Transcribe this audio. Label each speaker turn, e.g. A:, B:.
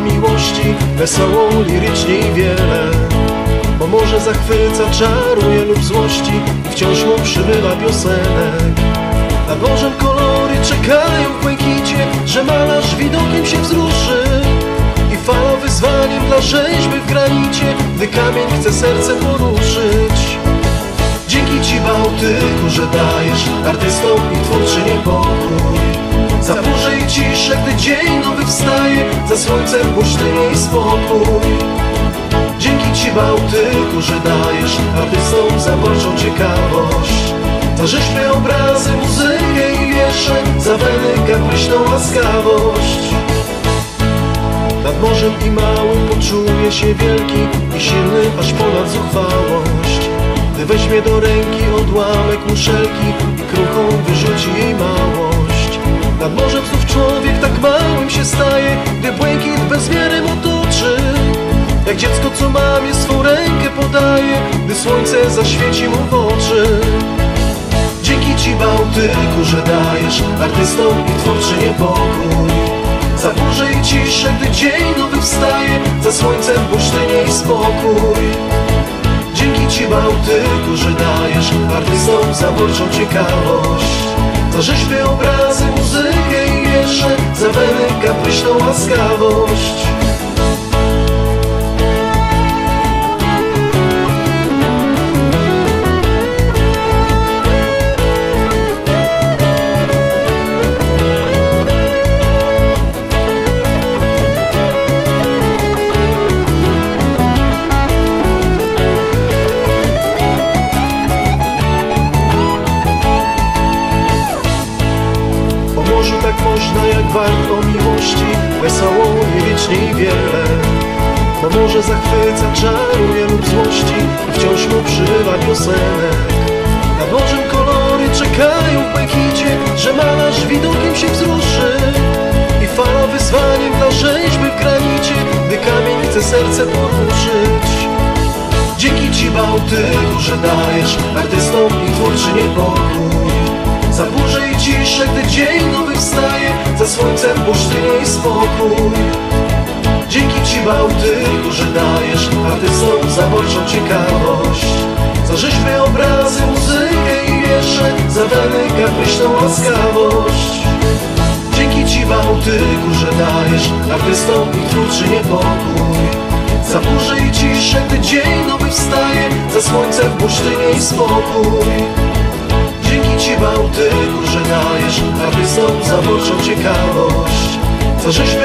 A: miłości Wesoło, lirycznie i wiele. Bo może zachwyca, czaruje lub złości I wciąż mu przybywa piosenek. Nad morzem kolory czekają w błękicie Że malarz widokiem się wzruszy. I fala wyzwaniem dla rzeźby w granicie Gdy kamień chce serce poruszyć. Dzięki Ci Bałtyku, że dajesz artystom i twórczynie pokój Za burzę i ciszę, gdy dzień nowy wstaje Za słońcem pustynię i spokój. Dzięki Ci Bałtyku, że dajesz artystom zaborczą ciekawość. Za rzeźbę, obrazy, muzykę i wiersze Za weny kapryśną łaskawość. Nad morzem i małym poczuje się wielki i silny aż ponad zuchwałość. Gdy weźmie do ręki odłamek muszelki i kruchą wyrzuci jej małość Nad morzem znów człowiek tak małym się staje, gdy błękit bezmiarem otoczy Jak dziecko co mamie swą rękę podaje, gdy słońce zaświeci mu w oczy. Dzięki Ci Bałtyku, że dajesz artystom i twórczynie pokój Za burzę i ciszę, gdy dzień nowy wstaje Za słońcem pustynię i spokój. Dzięki Ci Bałtyku, że dajesz artystom zaborczą ciekawość Za rzeźby, obrazy, muzykę i wiersze. Za weny kapryśną łaskawość Morzu tak można jak wart o miłości? Wesoło i wiecznie i wiele. Bo morze zachwyca, czaruje lub złości? Wciąż mu przybywa piosenek. Nad morzem kolory czekają w błękicie Że malarz widokiem się wzruszy. I fala wyzwaniem dla rzeźby w granicie Gdy kamień chce serce poruszyć. Dzięki Ci Bałtyku, że dajesz artystom i twórczynie pokój ciszę, gdy dzień nowy wstaje Za słońcem i spokój. Dzięki Ci Bałtyku, że dajesz artystom zaborczą ciekawość. Za rzeźby, obrazy, muzykę i wiersze Za weny kapryśną łaskawość. Dzięki Ci Bałtyku, że dajesz artystom i twórczynie pokój Za burzę i ciszę, gdy dzień nowy wstaje Za słońcem pustynię i spokój. Dzięki Ci Bałtyku, że Zaboczą ciekawość, co żeśmy